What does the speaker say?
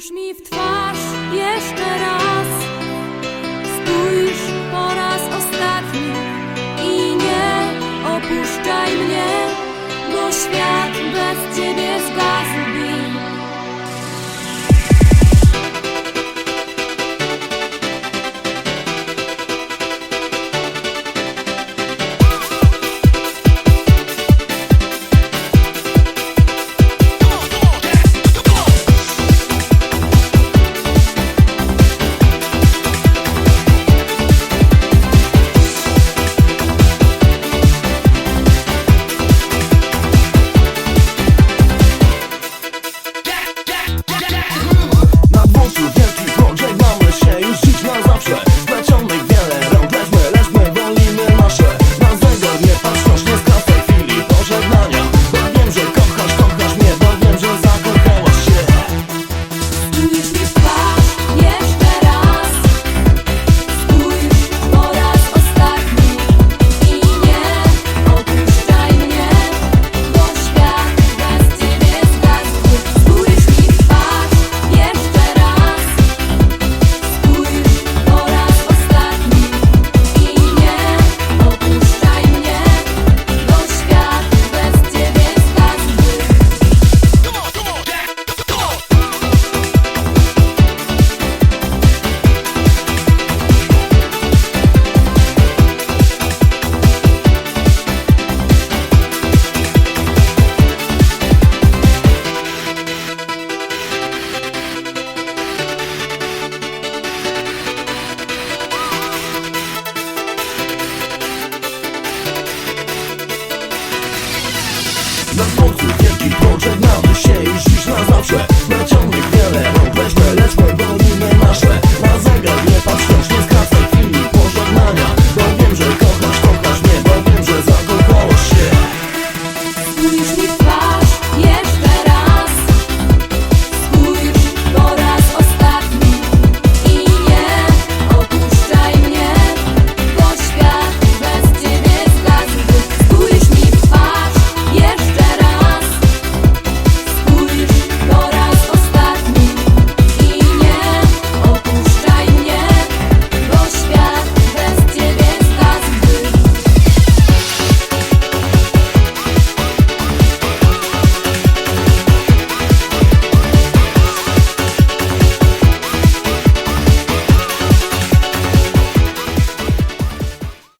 Spójrz mi w twarz jeszcze raz. Spójrz po raz ostatni i nie opuszczaj mnie, bo świat bez ciebie zgadza. Wielki projekt, się już